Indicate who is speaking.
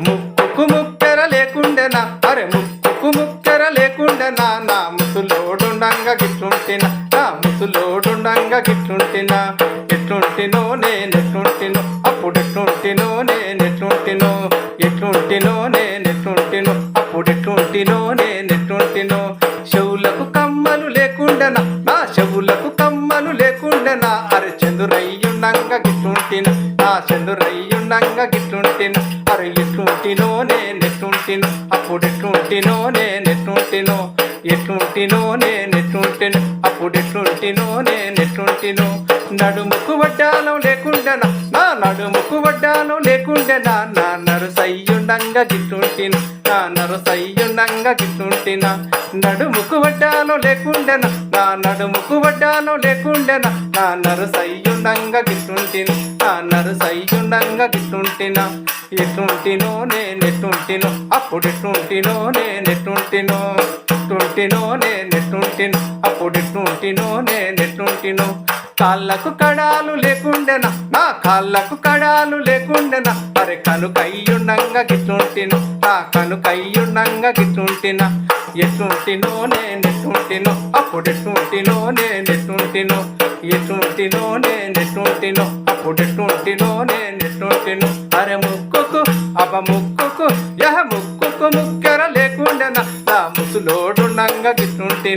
Speaker 1: ముక్కుకు ముక్కెర లేకుండెనా అరే ముక్కు ముక్కెర లేకుండెనా నా ముసులోడుండంగా గిట్లుంటినా నా ముసులోడుండంగా గిట్లుంటినా ఎట్లుంటినో నేను ఎట్లుంటినో అప్పుడు ఎట్లుంటినో నేను ఎట్లుంటినో ఎట్లుంటినో నేను ఎట్లుంటినో అప్పుడు ఎట్లుంటినో నేను ఎట్లుంటినో చెవులకు కమ్మలు లేకుండెనా నా చెవులకు కమ్మలు లేకుండెనా అరే చందురయ్యుండంగా గిట్లుంటినా నా చందురయ్యుండంగా గిట్లుంటిన అరే ఎట్లుంటినో నేను ఎట్లుంటినో అప్పుడు ఎట్లుంటినో నేను ఎట్లుంటినో ఎట్లుంటినో నేను ఎట్లుంటినో అప్పుడు ఎట్లుంటినో నేను ఎట్లుంటినో నడుముకు వడ్డాను లేకుండానా నా నడుముకు వడ్డాను లేకుండానా నా నరుసయ్యుండంగా గిట్లుంటిన నా నరుసయ్యుండంగా గిట్లుంటిన నడుముకు వడ్డాను లేకుండెన. నా నడుముకు వడ్డాను లేకుండెనా. నా నరుసయ్యుండంగా గిట్టుంటిన. నా నరుసయ్యుండంగా గిట్లుంటిన ఎట్టుంటినో నేను ఎట్టుంటినో అప్పుడు ఎట్టుంటినో నేను ఎట్టుంటినో ఎట్లుంటినో నేను ఎట్లుంటినో అప్పుడు ఎట్లుంటినో నేను కాళ్ళకు కడాలు లేకుండెనా నా కాళ్ళకు కడాలు లేకుండెనా. అరే కనుకయ్యుండంగా గిట్టుంటిను నా కనుకయ్యుండంగా గిట్టుంటినా. ఎట్టుంటినో నేను ఎట్లుంటినో అప్పుడు ఎట్లుంటినో నేను ఎట్టుంటినో ఎట్లుంటినో నేను ఎట్లుంటినో అప్పుడు ఎట్లుంటినో నేను అరే ముక్కుకు అబ ముక్కుకు యహ ముక్కుకు ముక్కు మనసులో డుండంగా గిట్టుంటే